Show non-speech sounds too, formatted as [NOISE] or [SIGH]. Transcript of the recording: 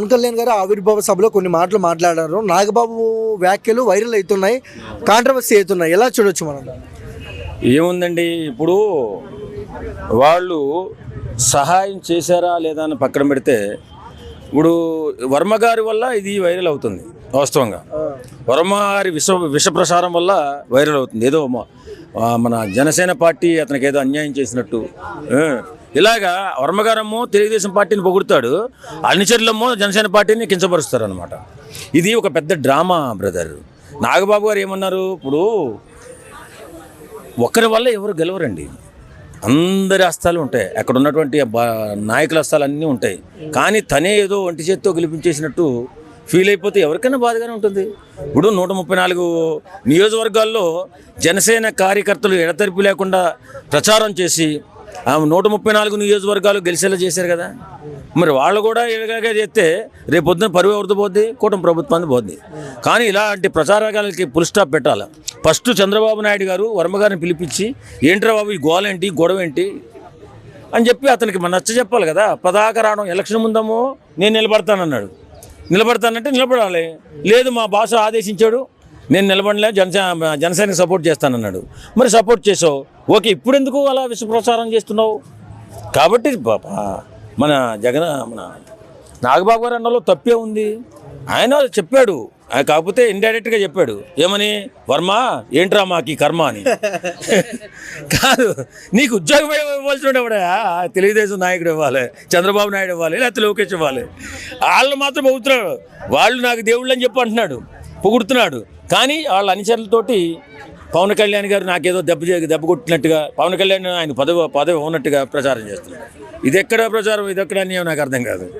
పవన్ కళ్యాణ్ గారు ఆవిర్భావ సభలో కొన్ని మాటలు మాట్లాడారు. నాగబాబు వ్యాఖ్యలు వైరల్ అవుతున్నాయి కాంట్రవర్సీ అవుతున్నాయి. ఎలా చూడొచ్చు మనం? ఏముందండి ఇప్పుడు వాళ్ళు సహాయం చేశారా లేదా అని పక్కన పెడితే ఇప్పుడు వర్మ గారి వల్ల ఇది వైరల్ అవుతుంది వాస్తవంగా. వర్మ గారి విష విష ప్రసారం వల్ల వైరల్ అవుతుంది. ఏదో మన జనసేన పార్టీ అతనికి ఏదో అన్యాయం చేసినట్టు ఇలాగా వర్మగారమ్మో తెలుగుదేశం పార్టీని పొగుడతాడు అనుచరులమ్మో జనసేన పార్టీని కించపరుస్తారు అనమాట ఇది ఒక పెద్ద డ్రామా బ్రదర్. నాగబాబు గారు ఏమన్నారు? ఇప్పుడు ఒకరి వల్ల ఎవరు గెలవరండి? అందరి హస్తాలు ఉంటాయి. అక్కడ ఉన్నటువంటి బా- నాయకుల హస్తాలు అన్నీ ఉంటాయి. కానీ తనే ఏదో ఒంటి చేత్తో గెలిపించేసినట్టు ఫీల్ అయిపోతే ఎవరికైనా బాధగానే ఉంటుంది. ఇప్పుడు నూట ముప్పై నాలుగు నియోజకవర్గాల్లో జనసేన కార్యకర్తలు ఎడతెరిపి లేకుండా ప్రచారం చేసి ఆమె నూట ముప్పై నాలుగు నియోజకవర్గాలు గెలిచేలా చేశారు కదా. మరి వాళ్ళు కూడా ఇలాగే చేస్తే రేపు పొద్దున పరువు ఎవరితో పోద్ది? కూటమి ప్రభుత్వాన్ని పోద్ది. కానీ ఇలాంటి ప్రచారకాలకి పుల్ స్టాప్ పెట్టాలి? ఫస్ట్ చంద్రబాబు నాయుడు గారు వర్మ గారిని పిలిపించి ఏంట్రా బాబు ఈ గోల ఏంటి గొడవ ఏంటి అని చెప్పి అతనికి మన నచ్చ చెప్పాలి కదా. పదాక రావడం ఎలక్షన్ ముందమో నేను నిలబడతానన్నాడు. నిలబడతానంటే నిలబడాలి. లేదు మా భాష ఆదేశించాడు. నేను నిలబడలే జనసేన జనసేనకి సపోర్ట్ చేస్తానన్నాడు. మరి సపోర్ట్ చేసావు. ఓకే ఇప్పుడు ఎందుకు అలా విష ప్రచారం చేస్తున్నావు? కాబట్టి మన జగన్ మన నాగబాబు గారు అన్నలో తప్పే ఉంది. ఆయన చెప్పాడు. ఆయన కాకపోతే ఇండైరెక్ట్గా చెప్పాడు. ఏమని? వర్మ ఏంట్రా మాకు కర్మ అని. [LAUGHS] కాదు నీకు ఉద్యోగం ఇవ్వాల్సి ఉండేవాడా తెలుగుదేశం నాయకుడు ఇవ్వాలి చంద్రబాబు నాయుడు ఇవ్వాలి లేకపోతే లోకేష్ ఇవ్వాలి. వాళ్ళు మాత్రం పొగుడుతున్నాడు వాళ్ళు నాకు దేవుళ్ళు అని చెప్పి అంటున్నాడు. పొగుడుతున్నాడు. కానీ వాళ్ళ అనుచరులతోటి పవన్ కళ్యాణ్ గారు నాకేదో దెబ్బ దెబ్బ కొట్టినట్టుగా పవన్ కళ్యాణ్ ఆయన పదవి పదవి ఉన్నట్టుగా ప్రచారం చేస్తున్నాడు ఇది ఎక్కడ ప్రచారం? ఇది ఎక్కడ నాకు అర్థం కాదు.